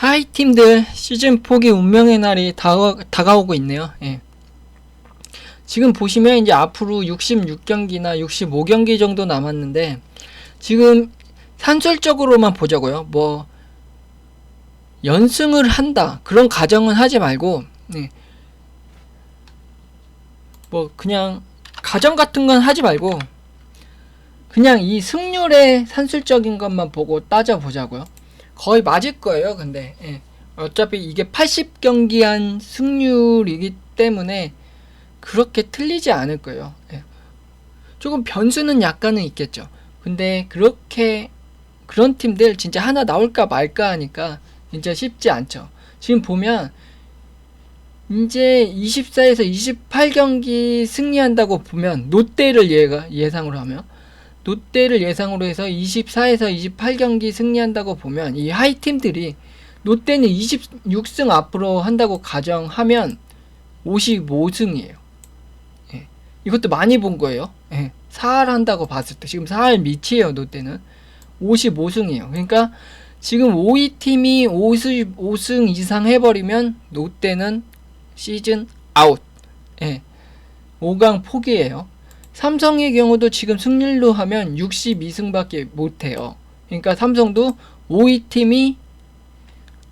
하이 팀들 시즌 포기 운명의 날이 다가, 다가오고 있네요. 예. 지금 보시면 이제 앞으로 66경기나 65경기 정도 남았는데 지금 산술적으로만 보자고요. 뭐 연승을 한다 그런 가정은 하지 말고 네. 뭐 그냥 가정 같은 건 하지 말고 그냥 이 승률의 산술적인 것만 보고 따져 보자고요. 거의 맞을 거예요. 근데 예. 어차피 이게 80경기 한 승률이기 때문에 그렇게 틀리지 않을 거예요. 예. 조금 변수는 약간은 있겠죠. 근데 그렇게 그런 팀들 진짜 하나 나올까 말까 하니까 진짜 쉽지 않죠. 지금 보면 이제 24에서 28경기 승리한다고 보면 롯데를 예가 예상으로 하면 롯데를 예상으로 해서 24에서 28경기 승리한다고 보면 이 하이 팀들이 롯데는 26승 앞으로 한다고 가정하면 55승이에요. 예. 이것도 많이 본 거예요. 예. 4할 한다고 봤을 때 지금 4할 밑이에요. 롯데는 55승이에요. 그러니까 지금 5위 팀이 5승, 5승 이상 해버리면 롯데는 시즌 아웃. 예. 5강 포기예요. 삼성의 경우도 지금 승률로 하면 62승밖에 못해요. 그러니까 삼성도 5위 팀이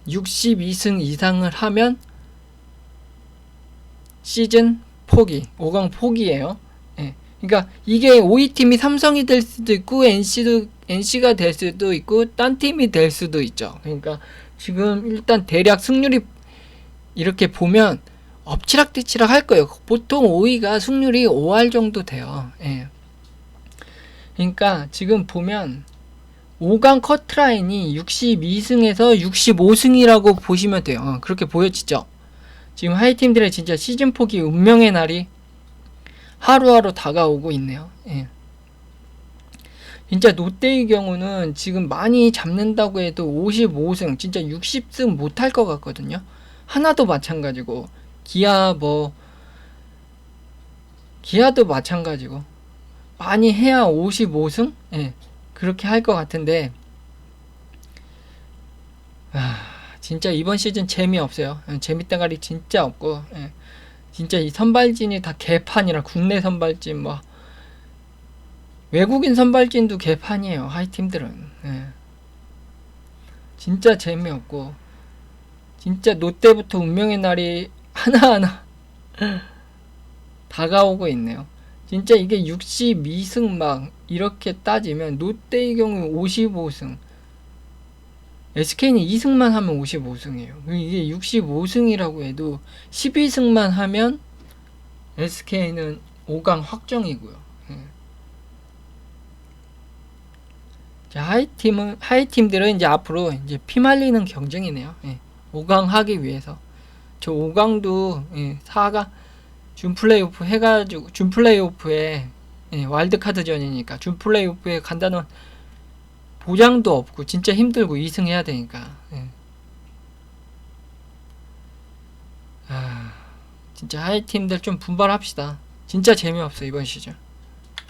62승 이상을 하면 시즌 포기, 5강 포기예요. 예. 그러니까 이게 5위 팀이 삼성이 될 수도 있고 NC도 NC가 될 수도 있고 딴 팀이 될 수도 있죠. 그러니까 지금 일단 대략 승률이 이렇게 보면 엎치락뒤치락 할 거예요. 보통 5위가 승률이 5할 정도 돼요. 예. 그러니까 지금 보면 5강 커트라인이 62승에서 65승이라고 보시면 돼요. 어, 그렇게 보여지죠. 지금 하이팀들의 진짜 시즌 포기 운명의 날이 하루하루 다가오고 있네요. 예. 진짜 롯데의 경우는 지금 많이 잡는다고 해도 55승, 진짜 60승 못할 것 같거든요. 하나도 마찬가지고 기아 뭐 기아도 마찬가지고 많이 해야 55승? 예. 그렇게 할 것 같은데 아, 진짜 이번 시즌 재미없어요. 예, 재밌다가리 진짜 없고 예. 진짜 이 선발진이 다 개판이라 국내 선발진 뭐 외국인 선발진도 개판이에요. 하이 팀들은 예. 진짜 재미없고 진짜 롯데부터 운명의 날이 하나하나 다가오고 있네요. 진짜 이게 62승 막 이렇게 따지면 롯데의 경우 55승 SK는 2승만 하면 55승이에요. 이게 65승이라고 해도 12승만 하면 SK는 5강 확정이고요. 예. 자, 하이팀은 하이팀들은 이제 앞으로 이제 피말리는 경쟁이네요. 예. 5강 하기 위해서 저 5강도 예, 4강 준 플레이오프 해가지고 준 플레이오프에 예, 와일드카드전이니까 준 플레이오프에 간다는 보장도 없고 진짜 힘들고 2승 해야 되니까 예. 아 진짜 하이 팀들 좀 분발합시다 진짜 재미없어 이번 시즌